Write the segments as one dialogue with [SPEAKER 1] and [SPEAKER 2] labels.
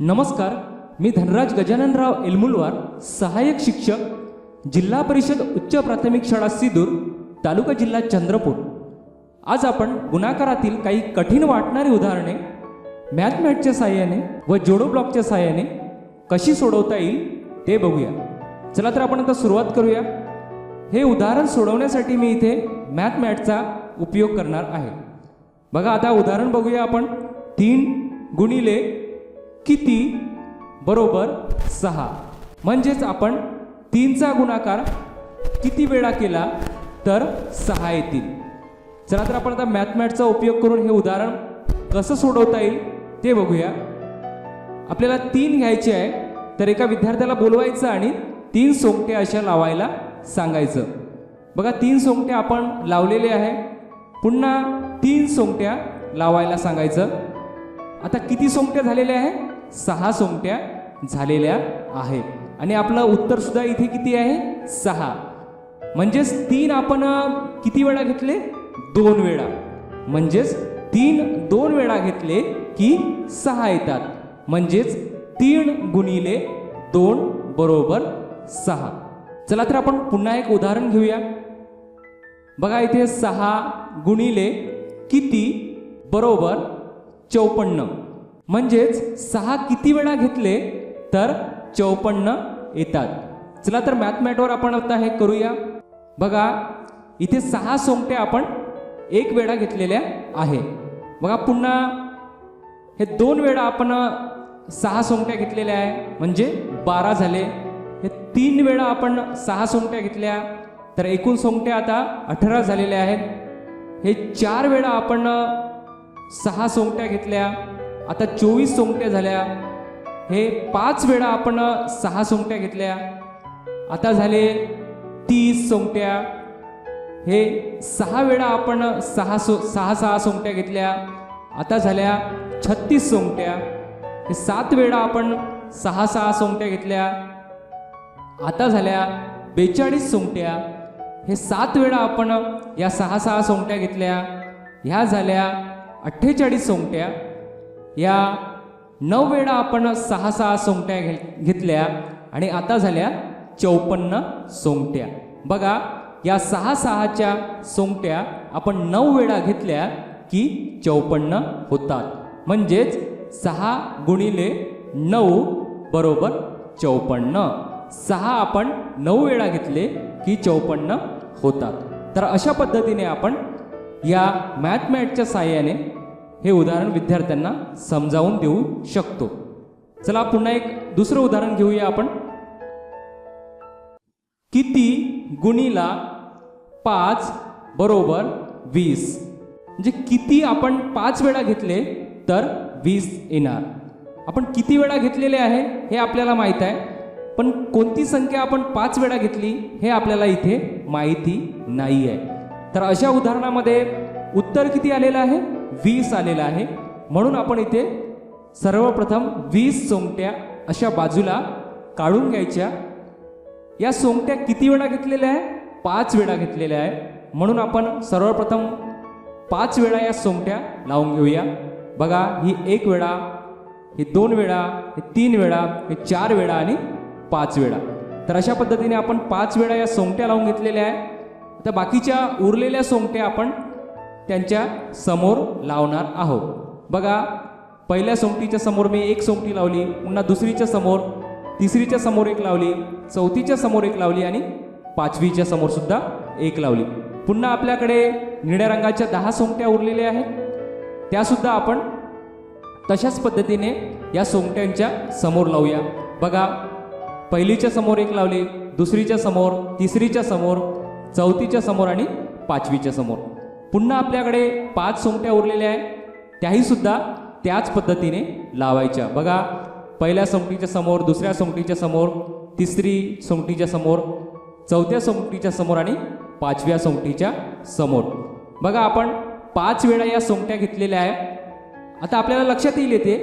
[SPEAKER 1] नमस्कार मी धनराज गजाननराव एलमुलवार सहाय्यक शिक्षक जिल्हा परिषद उच्च प्राथमिक शाळा सिदूर तालुका जिल्हा चंद्रपूर. आज आपण गुणाकारातील काही कठीण वाटणारी उदाहरणे मॅथमॅटच्या साहाय्याने व जोडो ब्लॉकच्या साहाय्याने कशी सोडवता येईल ते बघूया. चला तर आपण आता सुरुवात करूया. हे उदाहरण सोडवण्यासाठी मी इथे मॅथमॅटचा उपयोग करणार आहे. बघा आता उदाहरण बघूया आपण. तीन गुणिले किती बरोबर सहा. म्हणजेच आपण तीनचा गुणाकार किती वेळा केला तर सहा येतील. चला तर आपण आता मॅथमॅटचा उपयोग करून हे उदाहरण कसं सोडवता येईल ते बघूया. आपल्याला तीन घ्यायचे आहे तर एका विद्यार्थ्याला बोलवायचं आणि तीन सोंगट्या अशा लावायला सांगायचं. बघा तीन सोंगट्या आपण लावलेले आहे. पुन्हा तीन सोंगट्या लावायला सांगायचं. आता किती सोंगट्या झालेल्या आहे? सहा सोंगट्या झालेल्या आहेत आणि आपलं उत्तर सुद्धा इथे किती आहे? सहा. म्हणजेच तीन आपण किती वेळा घेतले? दोन वेळा. म्हणजेच तीन दोन वेळा घेतले की सहा येतात. म्हणजेच तीन गुणिले दोन बरोबर सहा. चला तर आपण पुन्हा एक उदाहरण घेऊया. बघा इथे सहा गुणिले किती बरोबर चौपन्न. म्हणजेच सहा किती वेळा घेतले तर चौपन्न येतात. चला तर मॅथमॅटवर आपण आता हे करूया. बघा इथे सहा सोंगट्या आपण एक वेळा घेतलेल्या आहे. बघा पुन्हा हे दोन वेळा आपण सहा सोंगट्या घेतलेल्या आहे. म्हणजे बारा झाले. हे तीन वेळा आपण सहा सोंगट्या घेतल्या तर एकूण सोंगट्या आता अठरा झालेल्या आहेत. हे चार वेळा आपण सहा सोंगट्या घेतल्या आता चोवीस सोंगट्या झाल्या. हे पाच वेळा आपण सहा सोंगट्या घेतल्या. आता झाले तीस सोंगट्या. हे सहा वेळा आपण सहा सो सहा सहा सोंगट्या घेतल्या. आता झाल्या छत्तीस सोंगट्या. हे सात वेळा आपण सहा सहा सोंगट्या घेतल्या. आता झाल्या बेचाळीस सोंगट्या हे सात वेळा आपण या सहा सहा सोंगट्या घेतल्या. ह्या झाल्या अठ्ठेचाळीस सोंगट्या या नऊ वेळा आपण सहा सहा सोंगट्या घे घेतल्या आणि आता झाल्या चौपन्न सोंगट्या बघा या सहा सहाच्या सोंगट्या आपण नऊ वेळा घेतल्या की चौपन्न होतात. म्हणजेच सहा गुणिले नऊ बरोबर चौपन्न. सहा आपण नऊ वेळा घेतले की चौपन्न होतात. तर अशा पद्धतीने आपण या मॅथमॅटच्या साह्याने हे उदाहरण विद्यार्थ्यांना समजावून देऊ शकतो. चला पुन्हा एक दुसरं उदाहरण घेऊया आपण. किती गुणीला पाच बरोबर वीस? म्हणजे किती आपण पाच वेळा घेतले तर वीस येणार. आपण किती वेळा घेतलेले आहे हे आपल्याला माहीत आहे. पण कोणती संख्या आपण पाच वेळा घेतली हे आपल्याला इथे माहिती नाही आहे तर अशा उदाहरणामध्ये उत्तर किती आलेलं आहे? वीस आलेलं आहे. म्हणून आपण इथे सर्वप्रथम वीस सोंगट्या अशा बाजूला काढून घ्यायच्या. या सोंगट्या किती वेळा घेतलेल्या आहे? पाच वेळा घेतलेल्या आहे. म्हणून आपण सर्वप्रथम पाच वेळा या सोंगट्या लावून घेऊया. बघा ही एक वेळा ही दोन वेळा हे तीन वेळा हे चार वेळा आणि पाच वेळा. तर अशा पद्धतीने आपण पाच वेळा या सोंगट्या लावून घेतलेल्या आहे. तर बाकीच्या उरलेल्या सोंगट्या आपण त्यांच्यासमोर लावणार आहोत. बघा पहिल्या सोंगटीच्या समोर मी एक सोंगटी लावली पुन्हा दुसरीच्या समोर तिसरीच्या समोर एक लावली चौथीच्या समोर एक लावली आणि पाचवीच्या समोर सुद्धा एक लावली. पुन्हा आपल्याकडे निळ्या रंगाच्या दहा सोंगट्या उरलेल्या आहेत. त्यासुद्धा आपण तशाच पद्धतीने या सोंगट्यांच्या समोर लावूया. बघा पहिलीच्या समोर एक लावली दुसरीच्या समोर तिसरीच्या समोर चौथीच्या समोर आणि पाचवीच्या समोर. पुन्हा आपल्याकडे पाच सोंगट्या उरलेल्या आहेत त्याही सुद्धा त्याच पद्धतीने लावायच्या. बघा पहिल्या सोंगटीच्या समोर दुसऱ्या सोंगटीच्या समोर तिसरी सोंगटीच्या समोर चौथ्या सोंगटीच्या समोर आणि पाचव्या सोंगटीच्या समोर. बघा आपण पाच वेळा या सोंगट्या घेतलेल्या आहे आता आपल्याला लक्षात येईल येते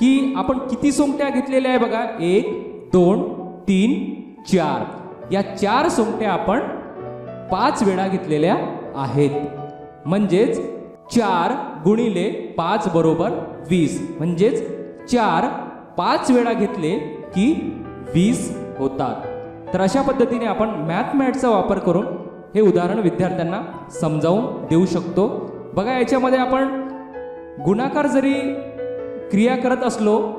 [SPEAKER 1] की आपण किती सोंगट्या घेतलेल्या आहे बघा. एक दोन तीन चार. या चार सोंगट्या आपण पाच वेळा घेतलेल्या आहेत. म्हणजेच चार गुणिले पाच बरोबर वीस. म्हणजेच चार पाच वेळा घेतले की वीस होतात. तर अशा पद्धतीने आपण मॅथमॅटचा वापर करून हे उदाहरण विद्यार्थ्यांना समजावून देऊ शकतो. बघा याच्यामध्ये आपण गुणाकार जरी क्रिया करत असलो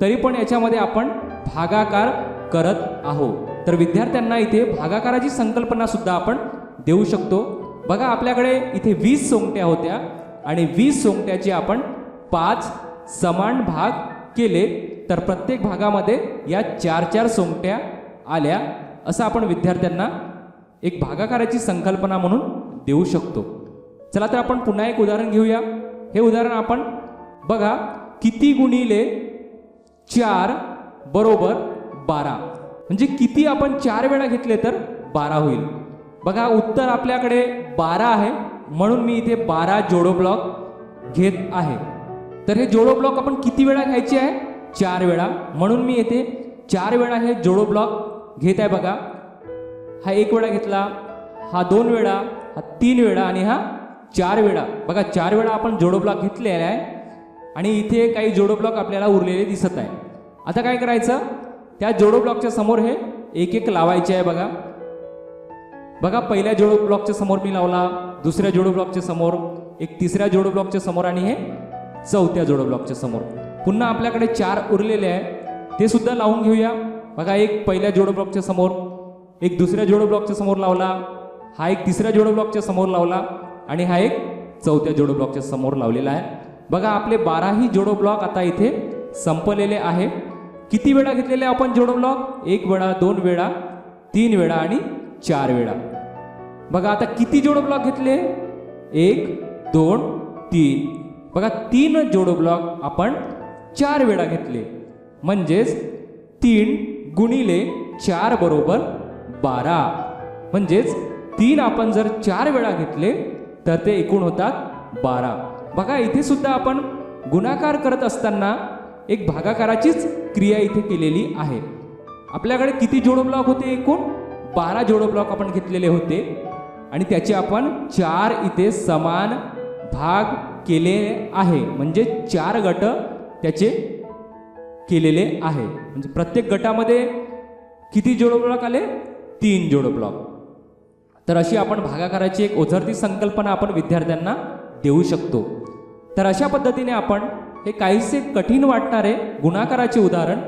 [SPEAKER 1] तरी पण याच्यामध्ये आपण भागाकार करत आहोत तर विद्यार्थ्यांना इथे भागाकाराची संकल्पना सुद्धा आपण देऊ शकतो. बघा आपल्याकडे इथे वीस सोंगट्या होत्या आणि वीस सोंगट्याचे आपण पाच समान भाग केले. तर प्रत्येक भागामध्ये या चार चार सोंगट्या आल्या असं आपण विद्यार्थ्यांना एक भागाकाराची संकल्पना म्हणून देऊ शकतो. चला तर आपण पुन्हा एक उदाहरण घेऊया. हे उदाहरण आपण बघा किती गुणिले चार बरोबर बारा. म्हणजे किती आपण चार वेळा घेतले तर बारा होईल. बघा उत्तर आपल्याकडे बारा आहे. म्हणून मी इथे बारा जोडो ब्लॉक घेत आहे. तर हे जोडो ब्लॉक आपण किती वेळा घ्यायचे आहे? चार वेळा. म्हणून मी येथे चार वेळा हे जोडो ब्लॉक घेत आहे बघा. हा एक वेळा घेतला हा दोन वेळा हा तीन वेळा आणि हा चार वेळा. बघा चार वेळा आपण जोडो ब्लॉक घेतलेला आहे आणि इथे काही जोडो ब्लॉक आपल्याला उरलेले दिसत आहे. आता काय करायचं? त्या जोडो ब्लॉकच्या समोर हे एक एक लावायचे आहे बघा. बघा पहिल्या जोडो ब्लॉकच्या समोर मी लावला दुसऱ्या जोडो ब्लॉकच्या समोर एक तिसऱ्या जोडो ब्लॉकच्या समोर आणि हे चौथ्या जोडो ब्लॉकच्या समोर. पुन्हा आपल्याकडे चार उरलेले आहे. ते सुद्धा लावून घेऊया. बघा एक पहिल्या जोडो ब्लॉकच्या समोर एक दुसऱ्या जोडो ब्लॉकच्या समोर लावला हा एक तिसऱ्या जोडो ब्लॉकच्या समोर लावला आणि हा एक चौथ्या जोडो ब्लॉकच्या समोर लावलेला आहे. बघा आपले बाराही जोडो ब्लॉक आता इथे संपलेले आहे. किती वेळा घेतलेले आपण जोडो ब्लॉक एक वेळा दोन वेळा तीन वेळा आणि चार वेळा. बघा आता किती जोडो ब्लॉक घेतले? एक दोन तीन. बघा तीन जोडो ब्लॉक आपण चार वेळा घेतले. म्हणजेच तीन गुणिले चार बरोबर बारा. म्हणजेच तीन आपण जर चार वेळा घेतले तर ते एकूण होतात बारा. बघा इथे सुद्धा आपण गुणाकार करत असताना एक भागाकाराचीच क्रिया इथे केलेली आहे. आपल्याकडे किती जोडो ब्लॉक होते एकूण? बारा जोडो ब्लॉक आपण घेतलेले होते. आणि त्याचे आपण चार इथे समान भाग केले आहे. म्हणजे चार गट त्याचे केलेले आहे. म्हणजे प्रत्येक गटामध्ये किती जोडो ब्लॉक आले? तीन जोडो ब्लॉक. तर अशी आपण भागाकाराची एक ओझरती संकल्पना आपण विद्यार्थ्यांना देऊ शकतो. तर अशा पद्धतीने आपण हे काहीसे कठीण वाटणारे गुणाकाराचे उदाहरण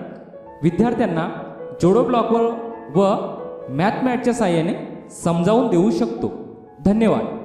[SPEAKER 1] विद्यार्थ्यांना जोडो ब्लॉकवर व मॅथमॅटच्या साहाय्याने समजावून देऊ शकतो. धन्यवाद.